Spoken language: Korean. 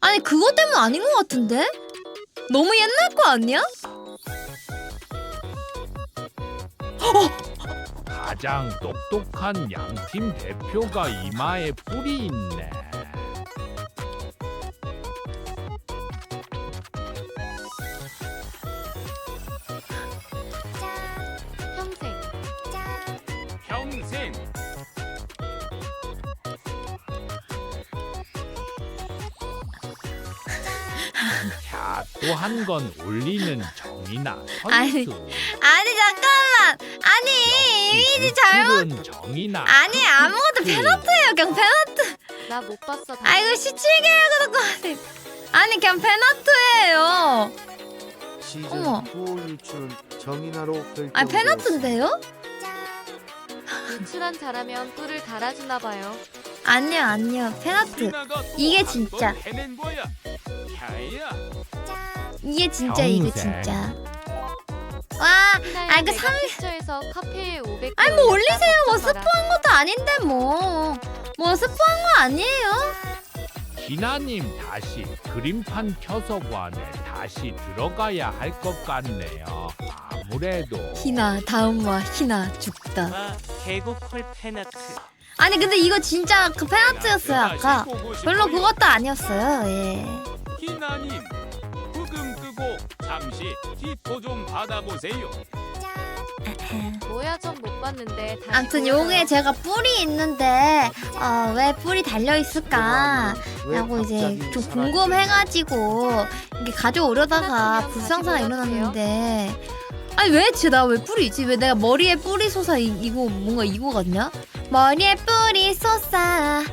아니 그것 때문 아닌 것 같은데? 너무 옛날 거 아니야? 가장 똑똑한 양팀 대표가 이마에 뿔이 있네. 자, 또한건 올리는 정이나 선수. 아니, 아니 잠깐만 아니 이미지 잘못 은 정이나 아니 아무것도 그 페너트예요 그냥 페너트 나 못 봤어. 아이고 17개월 그럴 것 같아 아니 그냥 페너트예요 시즌 어머. 9 유출 정인아로 결정. 아니 페너트인데요? 유출한 잘하면 뿔을 달아주나 봐요. 아니요 아니요 페너트 이게 진짜. 해낸 거야. 야야. 이게 진짜 평생. 진짜 와 아, 그 삼- 캡처해서 카페에 500. 아니 뭐 올리세요 뭐 스포한 것도 아닌데 뭐 뭐 스포한 거 아니에요 희나님 다시 그림판 켜서 관에 다시 들어가야 할 것 같네요. 아무래도 희나 다음 화 희나 죽다 아, 개고콜 페너트. 아니 근데 이거 진짜 그 페너트였어요 아까 별로. 그것도 아니었어요 예 희나님 잠시 디포 좀 받아보세요. 뭐야 좀 못 봤는데. 다시 아무튼 보여줘요. 요게 제가 뿔이 있는데 어, 왜 뿔이 달려 있을까? 라고 이제 좀 궁금해가지고 이게 가져오려다가 불상사가 일어났는데. 아니 왜 진짜 나 왜 뿔이 있지? 왜 내가 머리에 뿔이 솟아? 이, 이거 뭔가 이거 같냐? 머리에 뿔이 솟아